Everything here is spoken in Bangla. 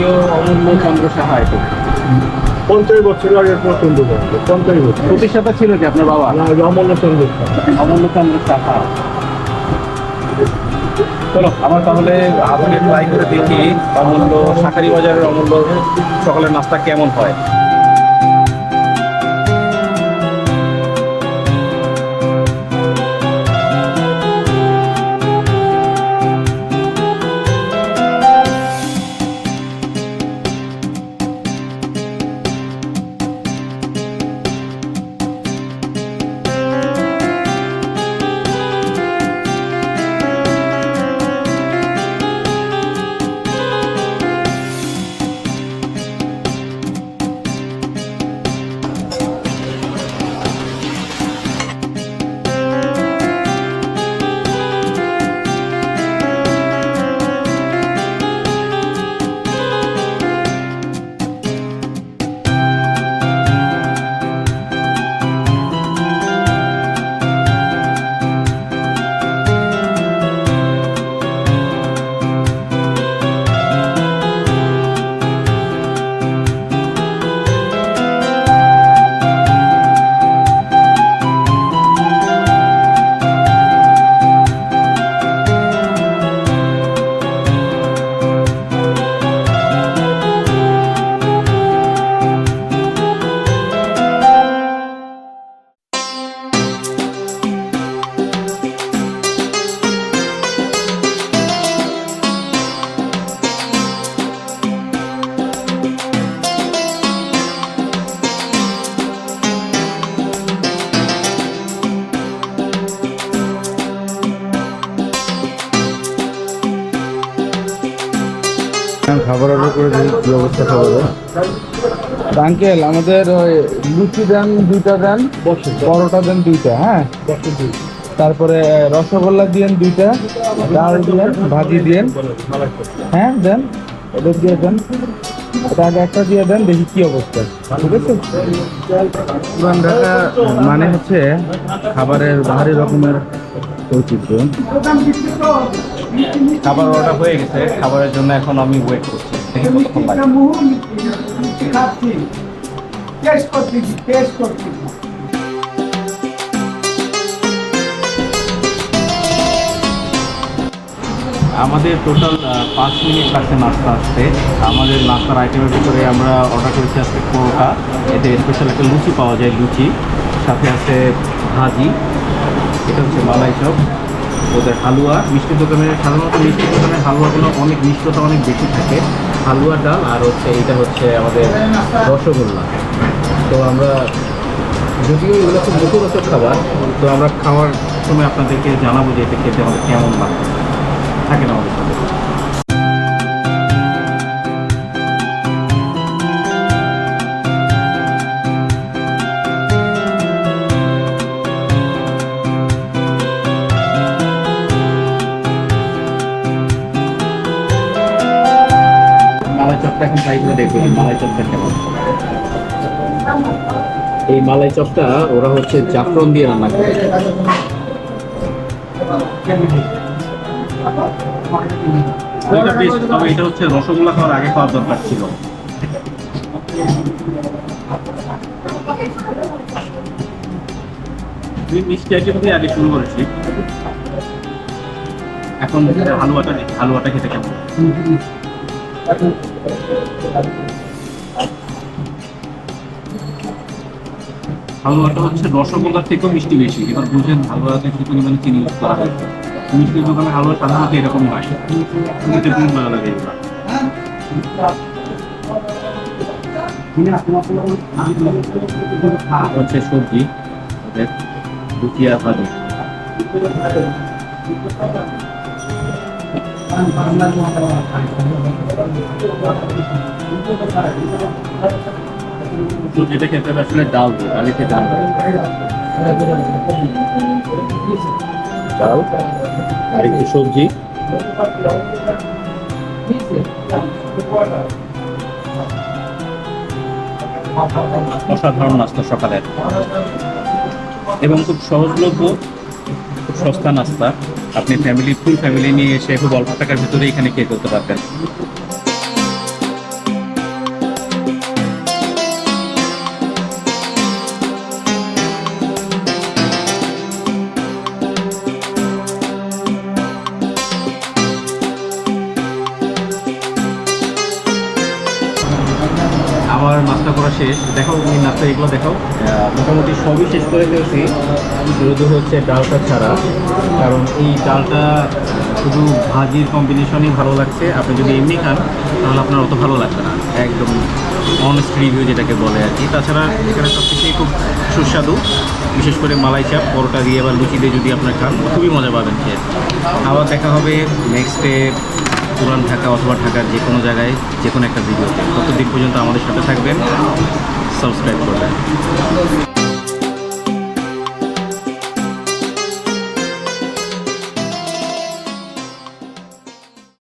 জনপ্রিয় অমূল্য চন্দ্র সাহা এত পঞ্চাশ বছর আগে চন্দ্র পঞ্চাশ বছর। প্রতিষ্ঠাতা ছিল কি আপনার বাবা? না অমূল্য চন্দ্র অমূল্য চন্দ্র সাহা চলো আমার তাহলে আজকে ট্রাই করে দেখি অমূল্য শাকারি বাজারের অমূল্য সকালের নাস্তা কেমন হয়। খাবার অর্ডার করে দিই কী অবস্থা খাবারের আঙ্কেল আমাদের ওই লুচি দেন দুইটা দেন পরোটা দেন দুইটা হ্যাঁ? তারপরে রসগোল্লা দিয়েন দুইটা ডাল দিয়েন ভাজি দিয়েন হ্যাঁ দেন ওদের দিয়ে দেন। আগে একটা দিয়ে দেন দেখি কি অবস্থা ঠিক আছে? পুরান ঢাকা মানে হচ্ছে খাবারের ভারী রকমের খাবার অর্ডার হয়ে গেছে, খাবারের জন্য এখন আমি ওয়েট করছি আমাদের টোটাল পাঁচ মিনিট লাগছে নাস্তা আসতে। আমাদের নাস্তার আইটেমের ভিতরে আমরা অর্ডার করেছি আজকে পরোটা। এতে স্পেশাল একটা লুচি পাওয়া যায়, লুচি। সাথে আছে ভাজি। এটা হচ্ছে মালাই চপ। ওদের হালুয়া মিষ্টির দোকানে সাধারণত মিষ্টির দোকানে হালুয়াগুলো অনেক মিষ্টতা অনেক বেশি থাকে। হালুয়া ডাল আর হচ্ছে এইটা হচ্ছে আমাদের রসগোল্লা। তো আমরা যদিও এগুলো খুব মুখরোচক খাবার, তো আমরা খাওয়ার সময় আপনাদেরকে জানাব যে এটা খেতে আমাদের কেমন লাগে না আমাদের সাথে। করে দেখব এই মালাই চপটা কেমন। এই মালাই চপটা ওরা হচ্ছে জাফরন দিয়ে রান্না করে। তবে এটা হচ্ছে রসগোল্লা খাওয়ার আগে খাওয়ার দরকার ছিল। আমি মিষ্টি আইটেম আগে শুরু করেছি। এখন হালুয়াটা হালুয়াটা খেতে কেমন। হালুয়াটা হচ্ছে রসগোল্লার থেকেও মিষ্টি বেশি। এবার বুঝেন হালুয়াতে কি পরিমাণে চিনি ইউজ করা হয়েছে মিষ্টির দোকানে হালুয়া সাধারণত এরকম হয়। খেতে খুব ভালো লাগে হচ্ছে সবজি, ওদের লুচি ভাজি সবজিটা খেতে আসলে ডাল ডালিতে ডাল। ডাল আর একটু সবজি? অসাধারণ নাস্তা সকালের। এবং খুব সহজলভ্য খুব সস্তা নাস্তা। আপনি ফ্যামিলি ফুল ফ্যামিলি নিয়ে এসে খুব অল্প টাকার ভিতরে এখানে খেয়ে করতে পারবেন শেষ। দেখো তুমি নাস্তা এগুলো দেখো আহ, মোটামুটি সবই শেষ করে ফেলছি। শুধু হচ্ছে ডালটা ছাড়া। কারণ এই ডালটা শুধু ভাজির কম্বিনেশনই ভালো লাগছে। আপনি যদি এমনি খান তাহলে আপনার অত ভালো লাগবে না। একদম অনেস্ট রিভিউ যেটাকে বলে আর কি। তাছাড়া এখানে সব কিছুই খুব সুস্বাদু। বিশেষ করে মালাই চাপ পরোটা দিয়ে বা লুচি দিয়ে যদি আপনার খান খুবই মজা পাবেন খেয়ে। আবার দেখা হবে নেক্সট ডে পুরান ঢাকা অথবা ঢাকার যে কোনো জায়গায় যে কোনো একটা ভিডিওতে। ততদিন পর্যন্ত আমাদের সাথে থাকবেন। সাবস্ক্রাইব করবেন।